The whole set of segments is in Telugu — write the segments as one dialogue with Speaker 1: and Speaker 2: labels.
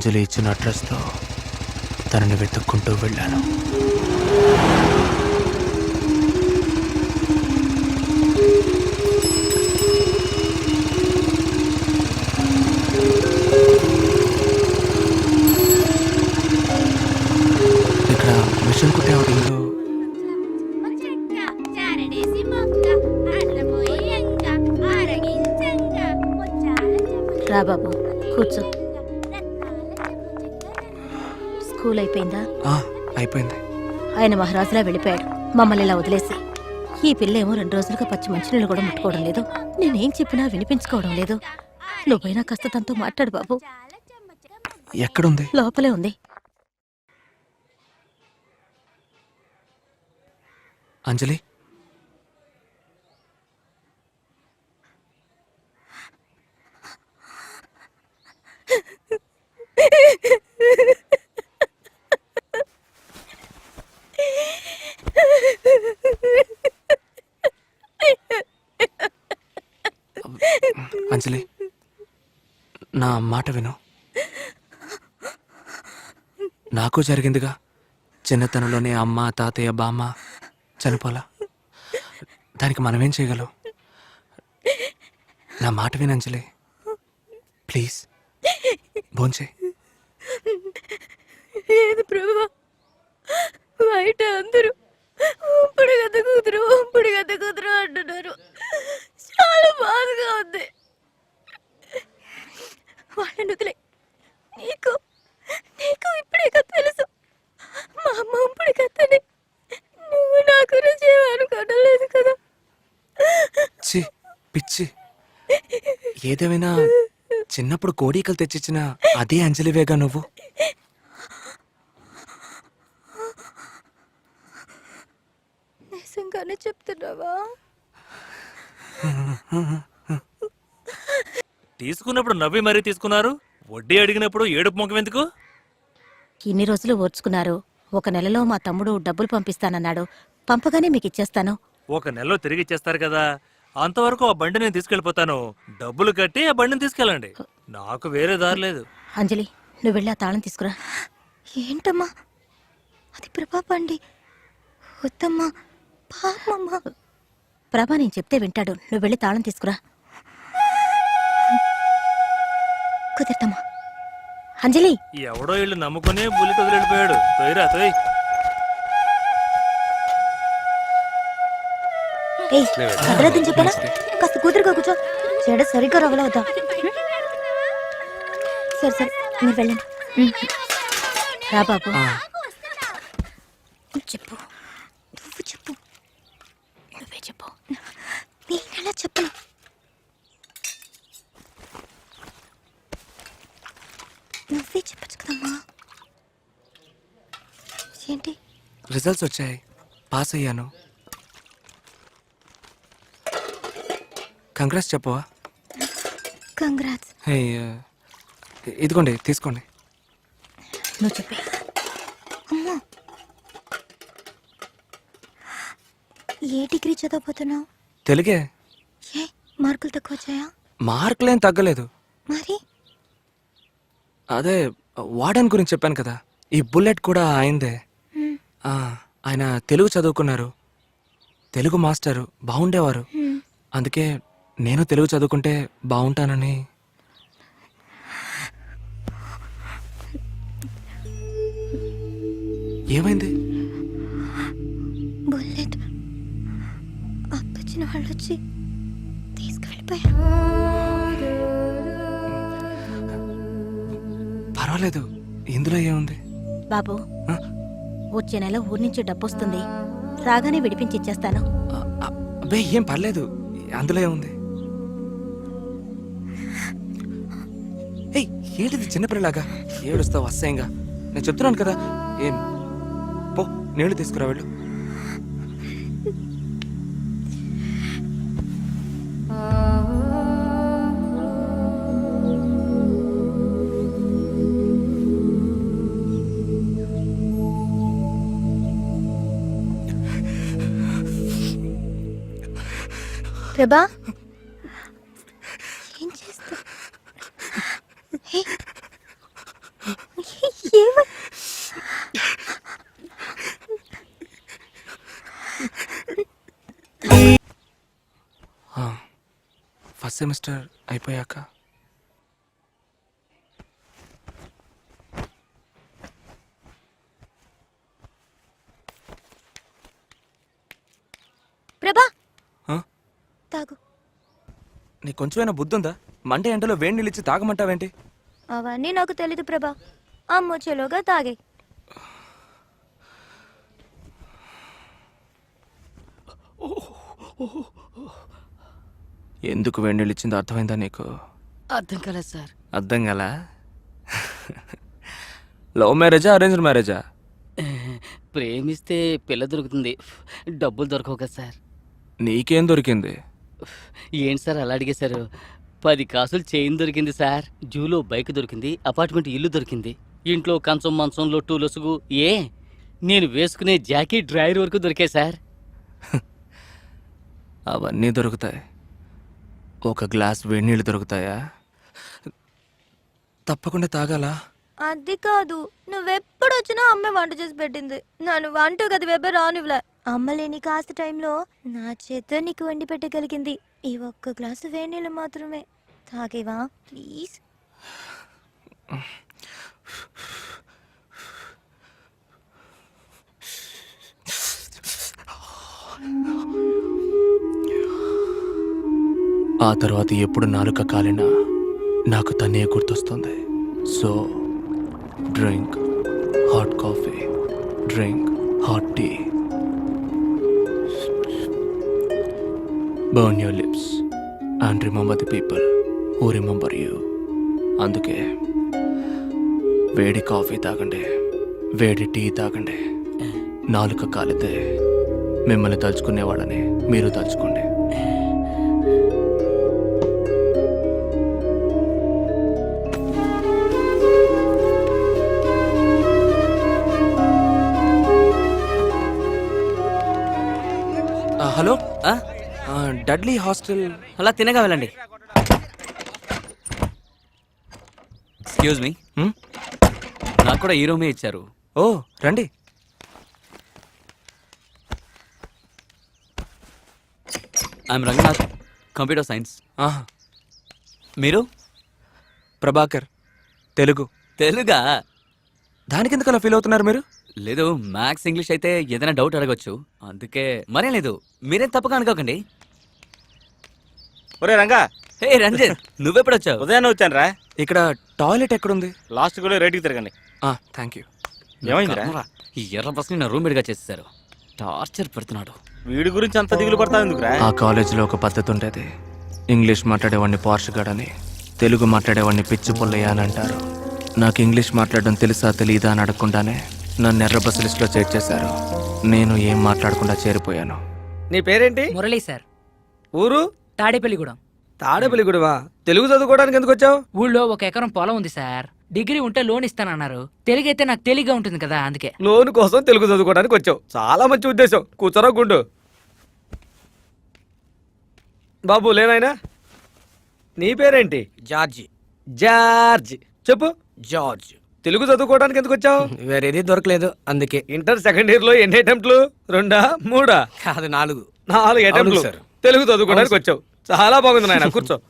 Speaker 1: అంజలి ఇచ్చిన అడ్రస్తో తనని వెతుక్కుంటూ వెళ్ళాను. ఇక్కడ మిషన్ కుట్టే ఇల్లు.
Speaker 2: రా బాబు కూర్చో. స్కూల్ అయిపోయిందా
Speaker 1: అయిపోయింది.
Speaker 2: ఆయన మహారాజులా వెళ్ళిపోయాడు. మమ్మల్ని ఇలా వదిలేసి. ఈ పిల్ల ఏమో రెండు రోజులుగా పచ్చి మంచినీళ్ళు కూడా ముట్టుకోవడం లేదు. నేనేం చెప్పినా వినిపించుకోవడం లేదు. నువ్వైనా కాస్త తనతో మాట్లాడు బాబు.
Speaker 1: ఎక్కడుంది?
Speaker 2: లోపలే ఉంది.
Speaker 1: అంజలి? అంజలి నా మాట విను. నాకు జరిగిందిగా చిన్నతనంలోనే అమ్మ తాతయ్య బామ్మ చనిపోలా. దానికి మనమేం చేయగలం? నా మాట వినంజలి ప్లీజ్ భోంచే
Speaker 2: లేదు ప్రభు బయట అందరూ ఉంపుడు గత కూతురు ఉంపుడు గత కూతురు అంటున్నారు చాలా బాధగా ఉంది వాళ్ళని వదిలే నీకు నీకు ఇప్పుడే కదా తెలుసు మా అమ్మ ఉంపుడు కథని నువ్వు నా గురించి ఏమనుకోవడం లేదు కదా
Speaker 1: చి పిచ్చి ఏదేమైనా చిన్నప్పుడు కోడీకలు తెచ్చిచ్చిన అదే అంజలివేగా నువ్వు?
Speaker 2: నిజంగానే చెప్తున్నావా?
Speaker 3: తీసుకున్నప్పుడు నవ్వి మరీ తీసుకున్నారు వడ్డీ అడిగినప్పుడు ఏడుపు ముఖం ఎందుకు?
Speaker 2: ఇన్ని రోజులు ఓర్చుకున్నారు. ఒక నెలలో మా తమ్ముడు డబ్బులు పంపిస్తానన్నాడు. పంపగానే మీకు ఇచ్చేస్తాను.
Speaker 3: ఒక నెలలో తిరిగి ఇచ్చేస్తారు కదా అంతవరకు ఆ బండి నేను తీసుకెళ్ళిపోతాను డబ్బులు కట్టి ఆ బండిని తీసుకెళ్ళండి. నాకు వేరే దారి లేదు.
Speaker 2: అంజలి నువ్వు వెళ్ళి ఆ తాళం తీసుకురా. ఏంటమ్మా? అది ప్రభా పండి వద్దమ్మా. పాపమ్మా ప్రభా నేను చెప్తే వింటాడు. నువ్వు వెళ్ళి తాళం తీసుకురా. కుదరదమ్మా. అంజలి!
Speaker 3: ఎవడో ఇల్లు నమ్ముకుని బుల్లెట్ వదిలి వెళ్ళిపోయాడు తొయ్యరా తొయ్
Speaker 2: ఏయ్ కదలదని చెప్పానా? కాస్త కూతురుగా కూర్చో. చెడ సరిగ్గా రవ్వలవుతా సరే సరే మీరు వెళ్ళండి. ఉమ్. రా బాబు. చెప్పు. నువ్వు చెప్పు. నువ్వే చెప్పు. నేనెలా చెప్పను. నువ్వే చెప్పచ్చు కదమ్మా. ఏంటి?
Speaker 1: రిజల్ట్స్ వచ్చాయి. పాస్ అయ్యాను. కంగ్రెస్ చెప్పవా?
Speaker 2: కంగ్రాట్స్.
Speaker 1: ఆ, ఇదిగోండి తీసుకోండి.
Speaker 2: నువ్వు చెప్పే. ఏ డిగ్రీ చదవబోతున్నావు?
Speaker 1: తెలుగే?
Speaker 2: ఏ మార్కులు తక్కువ వచ్చాయా
Speaker 1: మార్కులేం తగ్గలేదు.
Speaker 2: మరి?
Speaker 1: అదే వార్డెన్ గురించి చెప్పాను కదా. ఈ బుల్లెట్ కూడా అయిందే.
Speaker 2: మ్,
Speaker 1: ఆ, ఆయన తెలుగు చదువుకున్నారు. తెలుగు మాస్టరు బాగుండేవారు. అందుకే నేను తెలుగు చదువుకుంటే బాగుంటానని. ఏమైంది?
Speaker 2: బుల్లెట్. అప్పచ్చిన వాళ్ళు వచ్చి తీసుకువెళ్ళిపోయారు
Speaker 1: పర్వాలేదు ఇందులో ఏముంది?
Speaker 2: బాబు? వచ్చే నెల ఊరి నుంచి డబ్బు వస్తుంది రాగానే విడిపించి ఇచ్చేస్తాను.
Speaker 1: ఆ, ఆ, అబ్బే ఏం పర్లేదు అందులో ఏముంది? ఏంటిది చిన్నపిల్లలాగా? ఏడుస్తావు అసహ్యంగా. నేను చెప్తున్నాను కదా. ఏం? పో నీళ్ళు తీసుకురా వెళ్ళు.
Speaker 2: ప్రభా?
Speaker 1: సెమిస్టర్ అయిపోయాక.
Speaker 2: ప్రభా!
Speaker 1: ఆ?
Speaker 2: తాగు.
Speaker 1: నీకు కొంచెమైనా బుద్ధి ఉందా మండే ఎండలో వేడి ఇచ్చి తాగమంటావేంటి?
Speaker 2: అవన్నీ నాకు తెలీదు ప్రభా. అమ్మొచ్చేలోగా తాగే.
Speaker 1: ఎందుకు ఇచ్చిందో అర్థమైందా నీకు?
Speaker 4: అర్థం కాలేదు సార్.
Speaker 1: అర్థం గలా లవ్ మ్యారేజా అరేంజ్డ్ మ్యారేజా?
Speaker 4: ప్రేమిస్తే పిల్ల దొరుకుతుంది. డబ్బులు దొరకవు కదా సార్.
Speaker 1: నీకేం దొరికింది?
Speaker 4: ఏంటి సార్ అలా అడిగేశారు? పది కాసులు చైన్ దొరికింది సార్. జూలో బైక్ దొరికింది అపార్ట్మెంట్ ఇల్లు దొరికింది. ఇంట్లో కంచం మంచం లొట్టు లొసుగు ఏ? నేను వేసుకునే జాకెట్ డ్రైవర్ వరకు దొరికాయి సార్.
Speaker 1: అవన్నీ దొరుకుతాయి. ఒక గ్లాస్ వేడి నీళ్ళు దొరుకుతాయా? తప్పకుండా తాగాలా?
Speaker 2: అది కాదు నువ్వెప్పుడు వచ్చినా అమ్మ వంట చేసి పెట్టింది. నన్ను వంట గది వెబ్బే రానివ్వలే. అమ్మ లేని కాస్త టైంలో నా చేత నీకు వండి పెట్టగలిగింది. ఈ ఒక్క గ్లాసు వేడి నీళ్ళు మాత్రమే. తాగేవా ప్లీజ్?
Speaker 1: ఆ తర్వాత ఎప్పుడు నాలుక కాలినా నాకు తనే గుర్తొస్తుంది. So drink hot coffee drink hot tea. Burn your lips and remember the people who remember you. అందుకే వేడి కాఫీ తాగండి వేడి టీ తాగండి. నాలుక కాలితే మిమ్మల్ని తలుచుకునేవాళ్ళని మీరు తలుచుకోండి. హలో? Dudley hostel.
Speaker 5: అలా తినగా వెళ్ళండి. Excuse
Speaker 1: me?
Speaker 5: నాకు కూడా ఈ రూమే ఇచ్చారు.
Speaker 1: ఓ రండి.
Speaker 5: ఐఎమ్ రంగనాథ్ కంప్యూటర్ సైన్స్
Speaker 1: ఆహా.
Speaker 5: మీరు?
Speaker 1: ప్రభాకర్ తెలుగు.
Speaker 5: తెలుగా?
Speaker 1: దానికి ఎందుకు అలా ఫీల్ అవుతున్నారు మీరు?
Speaker 5: లేదు మ్యాథ్స్ ఇంగ్లీష్ అయితే ఏదైనా డౌట్ అడగొచ్చు. అందుకే మరేం లేదు మీరేం తప్పగా అనుకోకండి.
Speaker 6: ఒరే రంగా.
Speaker 5: హే రంజిత్ నువ్వెప్పుడొచ్చావు
Speaker 6: ఉదయాన్నే వచ్చాను రా.
Speaker 1: ఇక్కడ టాయిలెట్ ఎక్కడుంది?
Speaker 6: లాస్ట్ కూడా రేటుకి తిరగండి.
Speaker 1: థ్యాంక్ యూ
Speaker 6: ఏమైందిరా?
Speaker 5: కర్మరా, ఈ ఎర్ర బస్ని నా రూమ్గా చేసేసారు టార్చర్ పెడుతున్నాడు.
Speaker 6: వీడి గురించి అంత దిగులు పడతావు ఎందుకురా?
Speaker 1: ఆ కాలేజీలో ఒక పద్ధతి ఉండేది. ఇంగ్లీష్ మాట్లాడేవాడిని పార్షగాడని తెలుగు మాట్లాడేవాడిని పిచ్చి పుల్లయ్య అని అంటారు. నాకు ఇంగ్లీష్ మాట్లాడడం తెలుసా తెలీదా అని అడగకుండానే నన్ను ఎర్ర బస్సు లిస్టులో చేర్చేశారు. నేను ఏం మాట్లాడకుండా చేరిపోయాను.
Speaker 7: నీ పేరేంటి?
Speaker 8: మురళీ సార్.
Speaker 7: ఊరు?
Speaker 8: తాడేపల్లిగూడెం.
Speaker 7: తాడేపల్లిగూడవా? తెలుగు చదువుకోవడానికి ఎందుకు వచ్చావు?
Speaker 8: ఊళ్ళో ఒక ఎకరం పొలం ఉంది సార్. డిగ్రీ ఉంటే లోన్ ఇస్తానన్నారు. తెలుగైతే నాకు తెలిగ్గా ఉంటుంది కదా అందుకే.
Speaker 7: లోన్ కోసం తెలుగు చదువుకోవడానికి వచ్చావు. చాలా మంచి ఉద్దేశం. కూర్చోరా గుండు. బాబు లేనాయనా? నీ పేరేంటి?
Speaker 9: జార్జి.
Speaker 7: జార్జ్. చెప్పు.
Speaker 9: జార్జ్.
Speaker 7: తెలుగు చదువుకోవడానికి ఎందుకు వచ్చావు?
Speaker 9: వేరేది దొరకలేదు అందుకే.
Speaker 7: ఇంటర్ సెకండ్ ఇయర్లో ఎన్ని అటెంప్ట్లు? రెండా? మూడా?
Speaker 9: కాదు నాలుగు.
Speaker 7: నాలుగు అటెంప్ట్లు.
Speaker 9: సార్.
Speaker 7: తెలుగు చదువుకోవడానికి వచ్చావు. చాలా బాగుంది నాయన కూర్చో.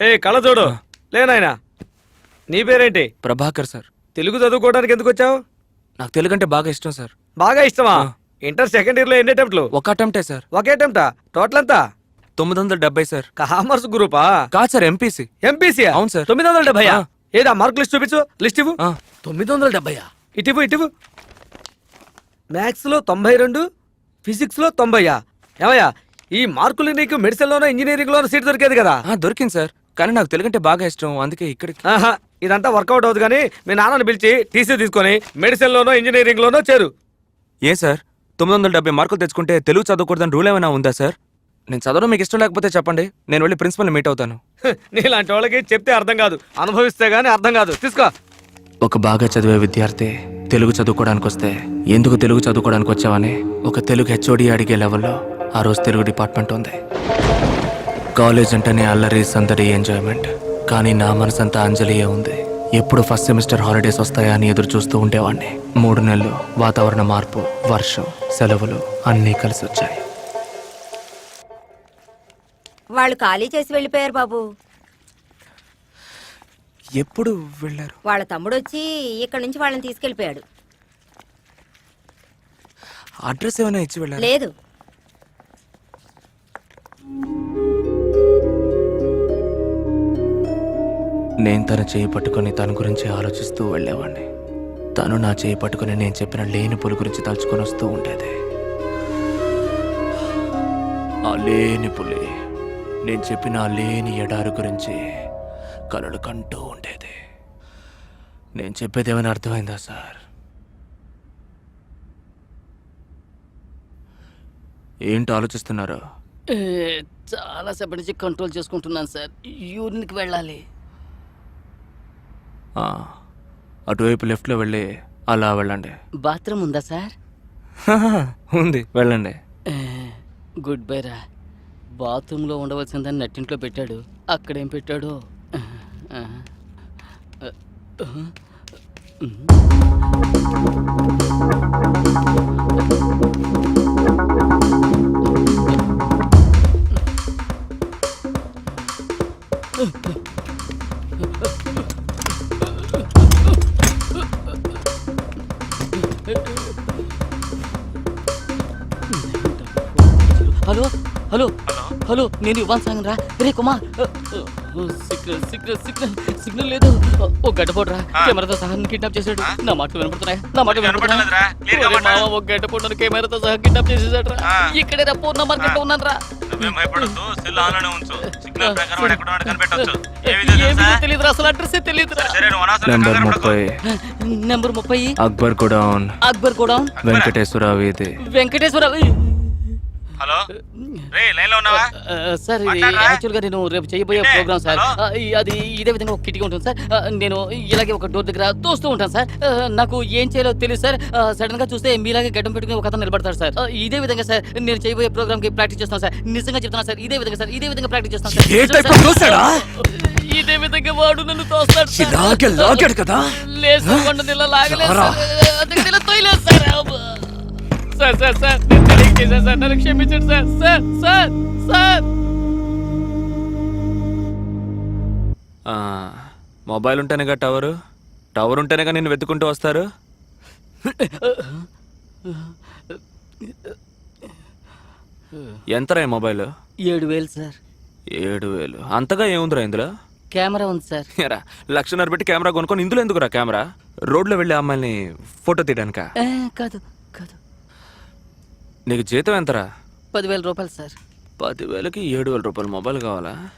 Speaker 7: ఏ కళ చూడు. లేనాయనా నీ పేరేంటి?
Speaker 1: ప్రభాకర్ సార్.
Speaker 7: తెలుగు చదువుకోవడానికి ఎందుకు వచ్చావు?
Speaker 1: నాకు తెలుగు అంటే బాగా ఇష్టం సార్.
Speaker 7: బాగా ఇష్టమా. ఇంటర్ సెకండ్ ఇయర్లో ఎన్ని అటెంప్ట్లు?
Speaker 1: ఒక అటెంప్టే సార్.
Speaker 7: ఒకే అటెంప్టా? టోటల్ అంతా
Speaker 1: తొమ్మిది వందల డెబ్బై సార్.
Speaker 7: కామర్స్ గ్రూపా?
Speaker 1: కాదు సార్ ఎంపీసీ.
Speaker 7: ఎంపీసీ
Speaker 1: అవును సార్.
Speaker 7: తొమ్మిది వందల డెబ్బై
Speaker 1: ఆ.
Speaker 7: ఏదా మార్క్ లిస్ట్ చూపించు? లిస్ట్ ఇవ్వు?
Speaker 9: తొమ్మిది వందల డెబ్బయా?
Speaker 7: ఇటివ్వు ఇటివ్వు. మ్యాథ్స్లో తొంభై రెండు ఫిజిక్స్లో తొంభైయా? ఏమయ్యా ఈ మార్కులు నీకు మెడిసిన్ లోనో ఇంజనీరింగ్ లోనో సీట్ దొరికేది కదా?
Speaker 1: ఆ, దొరికింది సార్. కానీ నాకు తెలుగు అంటే బాగా ఇష్టం. అందుకే ఇక్కడికి.
Speaker 7: ఆహా ఇదంతా వర్కౌట్ అవుతుంది కానీ మీ నాన్నని పిలిచి టీసీ తీసుకొని మెడిసిన్ లోనో ఇంజనీరింగ్ లోనో చేరు.
Speaker 1: ఏ సార్? తొమ్మిది వందల డెబ్బై మార్కులు తెచ్చుకుంటే తెలుగు చదవకూడదని రూల్ ఏమైనా ఉందా సార్? నేను చదవడం మీకు ఇష్టం లేకపోతే చెప్పండి. నేను వెళ్ళి ప్రిన్సిపల్ని మీట్ అవుతాను.
Speaker 7: నీలాంటి వాళ్ళకి చెప్తే అర్థం కాదు. అనుభవిస్తే గానీ అర్థం కాదు. తీసుకో.
Speaker 1: ఒక బాగా చదివే విద్యార్థి తెలుగు చదువుకోవడానికి వస్తే ఎందుకు తెలుగు చదువుకోవడానికి వచ్చావని ఒక తెలుగు హెచ్ఓడి అడిగే లెవెల్లో ఆ రోజు తెలుగు డిపార్ట్మెంట్ ఉంది. కాలేజ్ అంటేనే అల్లరి సందడి ఎంజాయ్మెంట్. కానీ నా మనసంతా అంజలియే ఉంది. ఎప్పుడు ఫస్ట్ సెమిస్టర్ హాలిడేస్ వస్తాయా అని ఎదురు చూస్తూ ఉండేవాడిని. మూడు నెలలు వాతావరణ మార్పు వర్షం సెలవులు అన్నీ కలిసి వచ్చాయి
Speaker 10: వాళ్ళు ఖాళీ చేసి వెళ్ళిపోయారు బాబు.
Speaker 1: ఎప్పుడు వెళ్ళారు?
Speaker 10: వాళ్ళ తమ్ముడు వచ్చి ఇక్కడ నుంచి వాళ్ళని తీసుకెళ్ళిపోయాడు.
Speaker 1: అడ్రస్ ఏమైనా ఇచ్చి వెళ్ళారు?
Speaker 10: లేదు.
Speaker 1: నేను తన చేయి పట్టుకొని తన గురించి ఆలోచిస్తూ వెళ్ళేవాడిని తను నా చేయి పట్టుకొని నేను చెప్పిన లేని పులి గురించి తలుచుకొని వస్తూ ఉండేది. ఆ లేని పులి నేను చెప్పిన లేని ఎడారి గురించి కలలు కంటూ ఉండేది. నేను చెప్పేది ఏమైనా అర్థమైందా సార్? ఏంటి ఆలోచిస్తున్నారు?
Speaker 4: ఏ, చాలా సేపటి నుంచి కంట్రోల్ చేసుకుంటున్నాను సార్. యూరిన్కి వెళ్ళాలి.
Speaker 1: అటువైపు లెఫ్ట్లో వెళ్ళి అలా వెళ్ళండి.
Speaker 4: బాత్రూమ్ ఉందా సార్?
Speaker 1: ఉంది వెళ్ళండి.
Speaker 4: గుడ్ బై రా. బాత్రూంలో ఉండవలసిందని నట్టింట్లో పెట్టాడు. అక్కడేం పెట్టాడో? హలో? Hello hello. నేను ఇవ్వాలి సాంగ్ రా. రే Kumar. Signal signal signal signal లేదు. ఓ గడ్డపోడ్రా కెమెరాతో సహా కిడ్నాప్ చేశాడు. నా మాట వినపడుతున్నాయా? నా మాట వినపడుతున్నాయా? ఒక గడ్డపోడ్డు కెమెరాతో సహా కిడ్నాప్ చేసేసాడు రా ఇక్కడే రా పూర్ణ మార్కెట్ ఉన్నాను రా
Speaker 6: సెల్ ఆన్లోనే ఉంచు. సిగ్నల్ ప్రకారం వాడు ఎక్కడ ఉన్నాడో కనిపెట్టొచ్చు.
Speaker 4: ఏమీ తెలియదు అసలు అడ్రస్ తెలియదు
Speaker 6: సరే నువ్వు అనవసరంగా
Speaker 1: నెంబర్
Speaker 6: కంగారు పడకు.
Speaker 1: ముప్పై.
Speaker 4: నెంబర్ ముప్పై.
Speaker 1: అక్బర్ గోడౌన్.
Speaker 4: అక్బర్ కూడా
Speaker 1: వెంకటేశ్వర వీధి.
Speaker 4: వెంకటేశ్వర
Speaker 6: హలో? రే లైన్లో ఉన్నావా
Speaker 4: సార్ ఇది
Speaker 6: మాట్లాడరా?
Speaker 4: యాక్చువల్గా నేను రేపు చేయబోయే? Program sir. అది ఇదే విధంగా ఒక కిటికీ ఉంటుంది సార్. నేను ఇలాగే ఒక డోర్ దగ్గర తోస్తూ ఉంటాను సార్. నాకు ఏం చేయాలో తెలియదు సార్. సడన్గా చూస్తే మీలాగే గడ్డం పెట్టుకుని ఒక అతను నిలబడతాడు సార్. ఇదే విధంగా సార్ నేను చేయబోయే ప్రోగ్రామ్కి ప్రాక్టీస్ చేస్తాను సార్. నిజంగా చెప్తాను సార్ ఇదే విధంగా సార్ ఇదే విధంగా ప్రాక్టీస్ చేస్తాను సార్? ఇదే విధంగా వాడు నన్ను తోస్తాడు సార్.
Speaker 9: లాగాడు కదా?
Speaker 4: లేదు కొండ ఇలా లాగలేదు. సార్. తొయలేదు సార్. సార్ సార్ సార్ చేశాను సార్ నన్ను క్షమించండి సార్ సార్ సార్ సార్.
Speaker 1: ఆ, మొబైల్ ఉంటేనేగా టవర్? టవర్ ఉంటేనేగా నేను వెతుకుంటూ వస్తారు? ఎంతరా ఈ మొబైల్?
Speaker 4: ఏడు వేలు సార్.
Speaker 1: ఏడు వేలు. అంతగా ఏముందిరా ఇందులో?
Speaker 4: కెమెరా ఉంది సార్.
Speaker 1: ఏరా, లక్షన్నర పెట్టి కెమెరా కొనుక్కొని ఇందులో ఎందుకురా కెమెరా? రోడ్లో వెళ్ళి అమ్మాయిని ఫోటో తీయడానికా?
Speaker 4: కాదు.
Speaker 1: నీకు జీతం ఎంతరా?
Speaker 4: పదివేల రూపాయలు సార్.
Speaker 1: పదివేలకి ఏడు వేల రూపాయల మొబైల్ కావాలా?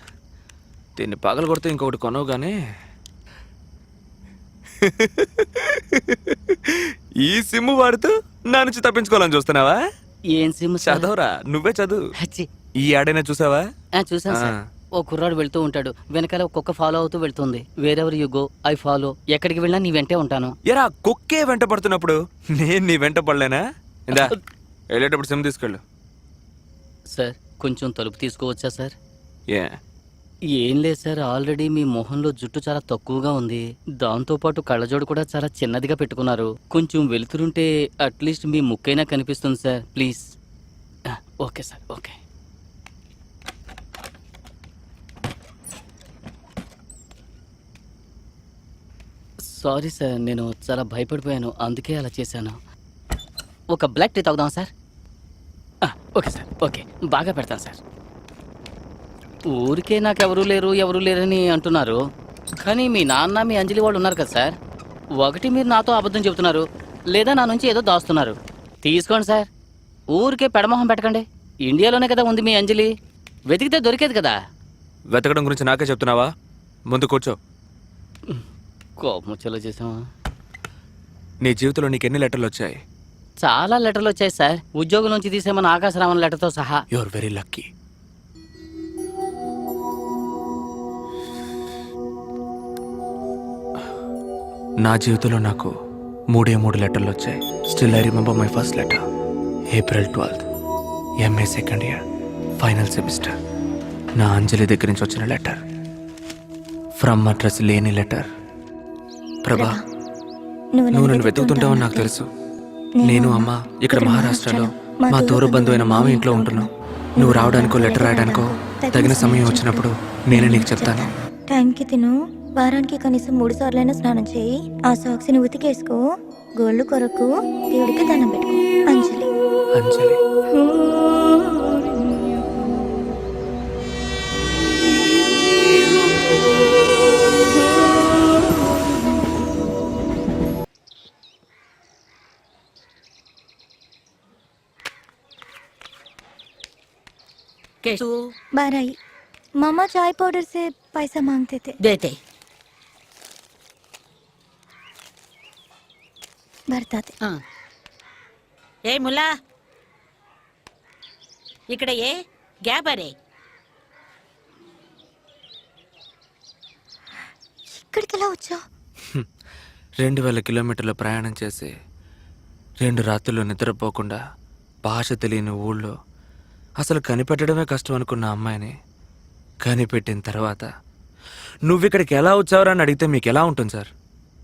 Speaker 1: దీన్ని పగల కొడితే ఇంకొకటి కొనవు కానీ ఈ సిమ్ వాడుతూ నా నుంచి తప్పించుకోవాలని చూస్తున్నావా?
Speaker 4: ఏం సిమ్ సార్?
Speaker 1: చదవరా? నువ్వే చదువు.
Speaker 4: హచ్చి.
Speaker 1: ఈ ఏడైనా చూసావా?
Speaker 4: ఆ, చూసాను సార్. ఓ కుర్రాడు వెళ్తూ ఉంటాడు. వెనకాల ఒక కుక్క ఫాలో అవుతూ వెళ్తుంది. Wherever you go I follow. ఎక్కడికి వెళ్ళినా నీ వెంటే ఉంటాను.
Speaker 1: ఎరా కుక్కే వెంట పడుతున్నప్పుడు? నేను నీ వెంట పడలేనా? ఇందా. వెళ్ళేటప్పుడు సిమ్ తీసుకెళ్ళు.
Speaker 4: సార్ కొంచెం తలుపు తీసుకోవచ్చా సార్?
Speaker 1: ఏ?
Speaker 4: ఏం లేదు సార్ ఆల్రెడీ మీ మొహంలో జుట్టు చాలా తక్కువగా ఉంది. దాంతో పాటు కళ్ళజోడు కూడా చాలా చిన్నదిగా పెట్టుకున్నారు. కొంచెం వెలుతురుంటే అట్లీస్ట్ మీ ముక్కైనా కనిపిస్తుంది sir please. Okay sir okay. Sorry sir నేను చాలా భయపడిపోయాను అందుకే అలా చేశాను. ఒక బ్లాక్ టీ తాగుదాం సార్? Okay sir okay. బాగా పెడతాను సార్. ఊరికే నాకు ఎవరు లేరు ఎవరు లేరని అంటున్నారు. కానీ మీ నాన్న మీ అంజలి వాళ్ళు ఉన్నారు కదా సార్. ఒకటి మీరు నాతో అబద్ధం చెబుతున్నారు లేదా నా నుంచి ఏదో దాస్తున్నారు. తీసుకోండి సార్. ఊరికే పెడమొహం పెట్టకండి. ఇండియాలోనే కదా ఉంది మీ అంజలి. వెతికితే దొరికేది కదా.
Speaker 1: వెతకడం గురించి నాకే చెప్తున్నావా? ముందు కూర్చో.
Speaker 4: కోపం వచ్చేలా చేసామా
Speaker 1: నీ జీవితంలో నీకు ఎన్ని లెటర్లు వచ్చాయి?
Speaker 4: చాలా లెటర్లు వచ్చాయి సార్. ఉద్యోగం నుంచి తీసేమన్న ఆకాశరామన్ లెటర్తో సహా.
Speaker 1: యు ఆర్ వెరీ లక్కీ నా జీవితంలో నాకు మూడే మూడు లెటర్లు వచ్చాయి. Still I remember my first letter April twelfth MA second year final semester నా అంజలి దగ్గర నుంచి వచ్చిన లెటర్ ఫ్రమ్ అడ్రస్ లేని లెటర్ ప్రభా నువ్వు నన్ను వెతుకుతుంటావని నాకు తెలుసు. నేను అమ్మ ఇక్కడ మహారాష్ట్రలో మా తోరు బంధువైన మామ ఇంట్లో ఉంటున్నావు నువ్వు రావడానికో లెటర్ రాయడానికో తగిన సమయం వచ్చినప్పుడు నేనే నీకు చెప్తాను.
Speaker 2: టైంకి తిను. వారానికి కనీసం మూడు సార్లైనా స్నానం చేయి. ఆ సాక్స్ని ఉతికేసుకో. గోళ్ళు కొరకు దేవుడికి దండం పెట్టుకో. అంజలి.
Speaker 1: అంజలి.
Speaker 2: बाराई मामा चाय पाउडर से पैसा मांगते थे
Speaker 10: దేతే
Speaker 2: भरता थे
Speaker 10: ఏ ముల్లా ఇక్కడ ఏ గ్యాబరే
Speaker 2: ఇక్కడికి ఎలా వచ్చావు
Speaker 1: రెండు వేల కిలోమీటర్ల ప్రయాణం చేసి రెండు రాత్రులు నిద్రపోకుండా భాష తెలియని ఊళ్ళో అసలు కనిపెట్టడమే కష్టం అనుకున్న అమ్మాయిని. కనిపెట్టిన తర్వాత నువ్వు ఇక్కడికి ఎలా వచ్చావురా అని అడిగితే మీకు ఎలా ఉంటుంది సార్?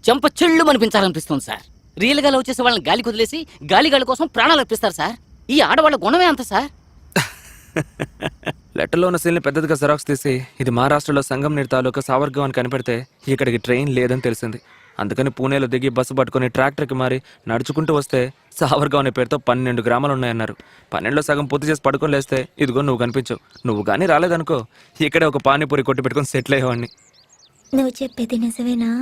Speaker 4: చెంప చెళ్ళు అనిపించాలనిపిస్తుంది సార్. రియల్గా లవ్ చేసే వాళ్ళని గాలి వదిలేసి గాలి గాలి కోసం ప్రాణాలు అర్పిస్తారు సార్. ఈ ఆడవాళ్ళ గుణమే అంత సార్.
Speaker 1: లెటర్లో ఉన్న సీల్ని పెద్దదిగా జెరాక్స్ తీసి ఇది మహారాష్ట్రలో సంగం నీరు తాలూకా సావర్గం అని కనిపెడితే ఇక్కడికి ట్రైన్ లేదని తెలిసింది. అందుకని పూణేలో దిగి బస్సు పట్టుకుని ట్రాక్టర్కి మారి నడుచుకుంటూ వస్తే సావర్గా అనే పేరుతో పన్నెండు గ్రామాలు ఉన్నాయన్నారు పన్నెండులో సగం పూర్తి చేసి పడుకొని లేస్తే ఇదిగో నువ్వు కనిపించవు నువ్వు కానీ రాలేదనుకో ఇక్కడే ఒక పానీపూరి కొట్టి పెట్టుకొని సెటిల్ అయ్యేవాడిని.
Speaker 2: నువ్వు చెప్పేది నిజమేనా?